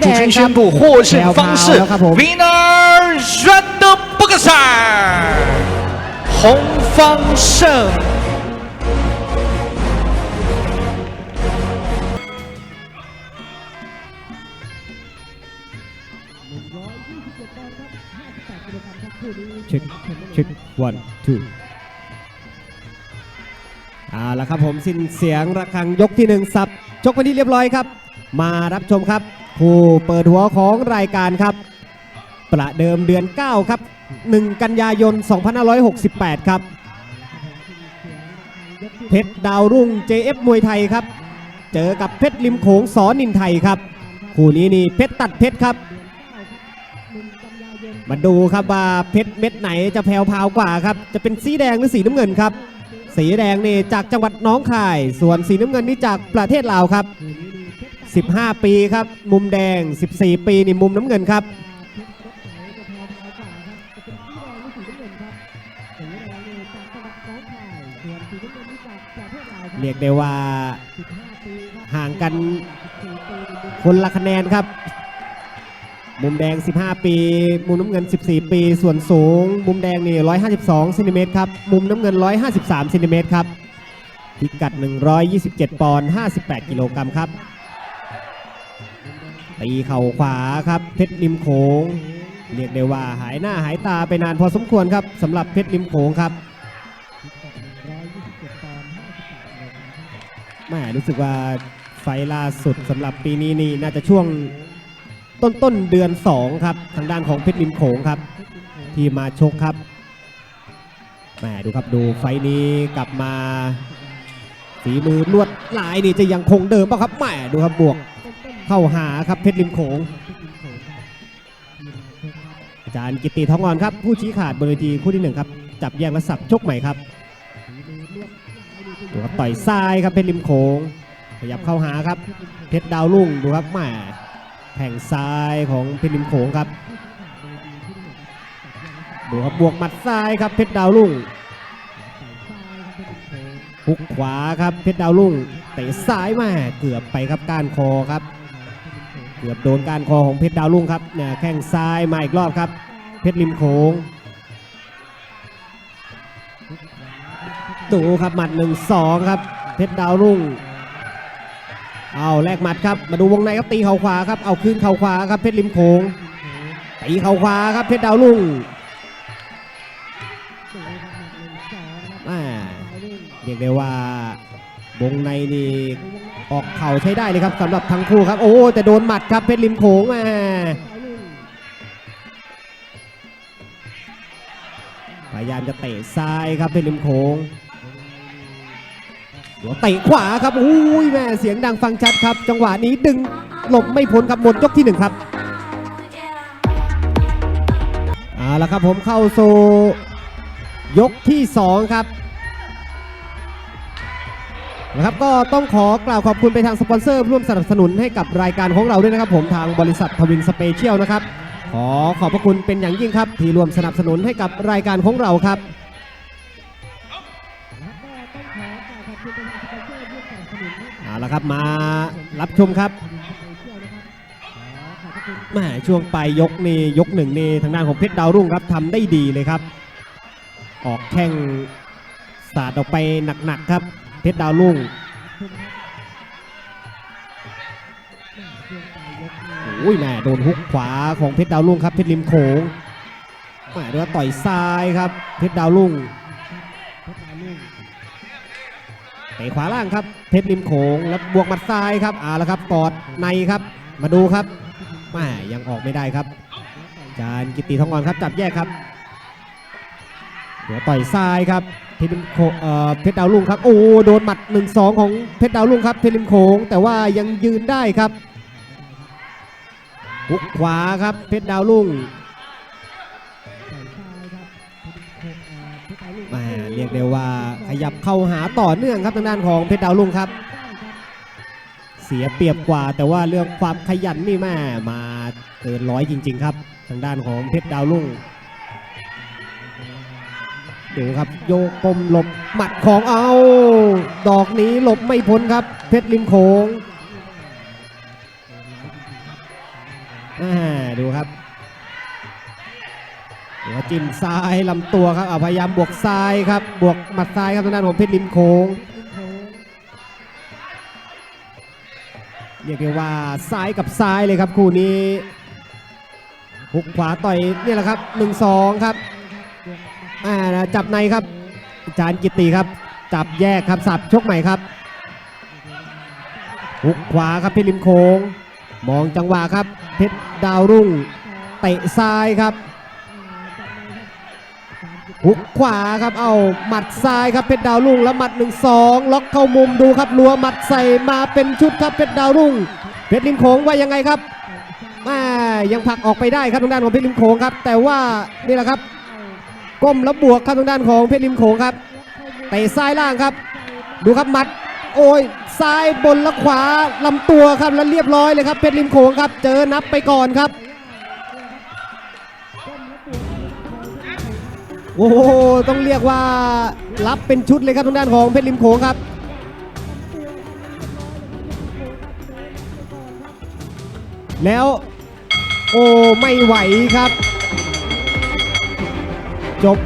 แด 主 ง 持人 ครับ 宣布获胜方式 แพรวๆแล้วครับผม ，Winner Red Boxer 洪方胜。 เช็คเช็ค one two เอาละครับผมสิ้นเสียงระฆังยกที่หนึ่งสับชกไปที่เรียบร้อยครับ มารับชมครับ ผู้เปิดหัวของรายการครับ ประเดิมเดือน 9 ครับ 1 กันยายน 2568 ครับ เพชรดาวรุ่ง JF มวยไทยครับ เจอกับเพชรริมโขงสอนินไทยครับ คู่นี้นี่เพชรตัดเพชรครับ มาดูครับว่าเพชรเม็ดไหนจะแผ่วพาวกว่าครับ จะเป็นสีแดงหรือสีน้ำเงินครับ สีแดงนี่จากจังหวัดน้องคาย ส่วนสีน้ำเงินนี่จากประเทศลาวครับ 15 ปีครับ มุมแดง 14 ปีนี่มุมน้ำเงินครับ เรียกได้ว่าห่างกันคนละคะแนนครับ มุมแดง 15 ปี มุมน้ำเงิน 14 ปี ส่วนสูง มุมแดงนี่152เซนติเมตรครับ มุมน้ำเงิน 153เซนติเมตรครับ พิกัด 127 ปอนด์ 58 กิโลกรัมครับ ตีเข่าขวาครับเพชรริมโขงเรียกได้ว่าหายหน้าหายตาไปนานพอสมควรครับสำหรับเพชรริมโขงครับแม่รู้สึกว่าไฟล่าสุดสำหรับปีนี้นี่น่าจะช่วงต้นต้นเดือน 2 ครับ ทางด้านของเพชรริมโขงครับ ที่มาชกครับแหมดูครับดูไฟนี้กลับมาฝีมือลวดลายนี่จะยังคงเดิมป่ะครับแหมดูครับบวก เข้าหาครับเพชรริมโขงอาจารย์กิตติทองอ่อนครับ ผู้ชี้ขาดบนเวทีคู่ที่หนึ่งครับ จับแยกและสับชกใหม่ครับดูครับต่อยซ้ายครับเพชรริมโขงขยับเข้าหาครับ เพชรดาวรุ่งดูครับแหมแข่งซ้ายของเพชรริมโขงครับดูครับบวกหมัดซ้ายครับเพชรดาวรุ่งหุกขวาครับเพชรดาวรุ่งเตะซ้ายมาเกือบไปครับก้านคอครับ เกือบโดนกานคอของเพชรดาวรุ่งครับเนี่ยแข้งซ้ายมาอีกรอบครับ เพชรริมโขงดูครับหมัดหนึ่งสองครับ เพชรดาวรุ่ง เอาแลกหมัดครับมาดูวงในครับตีเข่าขวาครับเอาคืนเข่าขวาครับเพชรริมโขงตีเข่าขวาครับเพชรดาวรุ่งอ่าเรียกได้ว่า วงในนี่ออกเข่าใช้ได้เลยครับสำหรับทั้งคู่ครับ โอ้แต่โดนหมัดครับเพชรริมโขงมาพยายามจะเตะซ้ายครับเพชรริมโขงหัวเตะขวาครับอุ้ยแม่เสียงดังฟังชัดครับ จังหวะนี้ดึงหลบไม่พ้นครับหมดยกที่หนึ่งครับเอาละครับผมเข้าสู่ยกที่สองครับ นะครับก็ต้องขอกล่าวขอบคุณไปทางสปอนเซอร์ร่วมสนับสนุนให้กับรายการของเราด้วยนะครับ ผมทางบริษัททวินสเปเชียลนะครับ ขอขอบพระคุณเป็นอย่างยิ่งครับที่ร่วมสนับสนุนให้กับรายการของเราครับเอาละครับมารับชมครับแม่ช่วงปลายยกนี่ยกหนึ่งนี่ทางด้านของเพชรดาวรุ่งครับทำได้ดีเลยครับ ออกแข้งสาดออกไปหนักๆครับ เพชรดาวรุ่งโอ้ยแม่โดนฮุกขวาของเพชรดาวรุ่งครับเพชรริมโขงแม่ดูว่าต่อยซ้ายครับเพชรดาวรุ่งเตะขวาล่างครับเพชรริมโขงแล้วบวกหมัดซ้ายครับเอาละครับกอดในครับ มาดูครับแม่ยังออกไม่ได้ครับ จารย์กิตติทองอ่อนครับจับแยกครับหัวต่อยซ้ายครับ เพชรริมโขงเอ่อเพชรดาวรุ่งครับ โอ้โดนหมัด 1-2 ของเพชรดาวรุ่งครับเพชรริมโขงแต่ว่ายังยืนได้ครับหุกขวาครับเพชรดาวรุ่งม่เรียกได้ว่าขยับเข้าหาต่อเนื่องครับทางด้านของเพชรดาวรุ่งครับ เสียเปรียบกว่าแต่ว่าเรื่องความขยันนี่แม่มาเกินร้อยจริง ๆ ครับ ทางด้านของเพชรดาวรุ่ง ดูครับโยกกลมหลบหมัดของเอา ดอกนี้หลบไม่พ้นครับ เพชรริมโขงดูครับดูว่าจิ้มซ้ายลำตัวครับเอาพยายามบวกซ้ายครับ บวกหมัดซ้ายครับทางด้านของเพชรริมโขงเรียกได้ว่าซ้ายกับซ้ายเลยครับคู่นี้หุกขวาต่อยนี่แหละครับ 1-2 ครับ อ่าจับในครับอาจารย์กิตติครับ จับแยกครับสับชกใหม่ครับหุกขวาครับเพชรริมโขงมองจังหวะครับ เพชรดาวรุ่งเตะซ้ายครับหุกขวาครับเอาหมัดซ้ายครับเพชรดาวรุ่งแล้วหมัด1นสองล็อกเข้ามุมดูครับลัวหมัดใส่มาเป็นชุดครับเพชรดาวรุ่งเพชรริมโขงว่ายังไงครับแม่ยังผลักออกไปได้ครับทางด้านของเพชรริมโขงครับ แต่ว่านี่แหละครับ ก้มแล้วบวกครับทางด้านของเพชรริมโขงครับเตะซ้ายล่างครับ ดูครับมัด โอ้ยซ้ายบนและขวาลำตัวครับแล้วเรียบร้อยเลยครับเพชรริมโขงครับ เจอนับไปก่อนครับ โอ้โหต้องเรียกว่ารับเป็นชุดเลยครับทางด้านของเพชรริมโขงครับแล้ว โอ้ไม่ไหวครับ จบ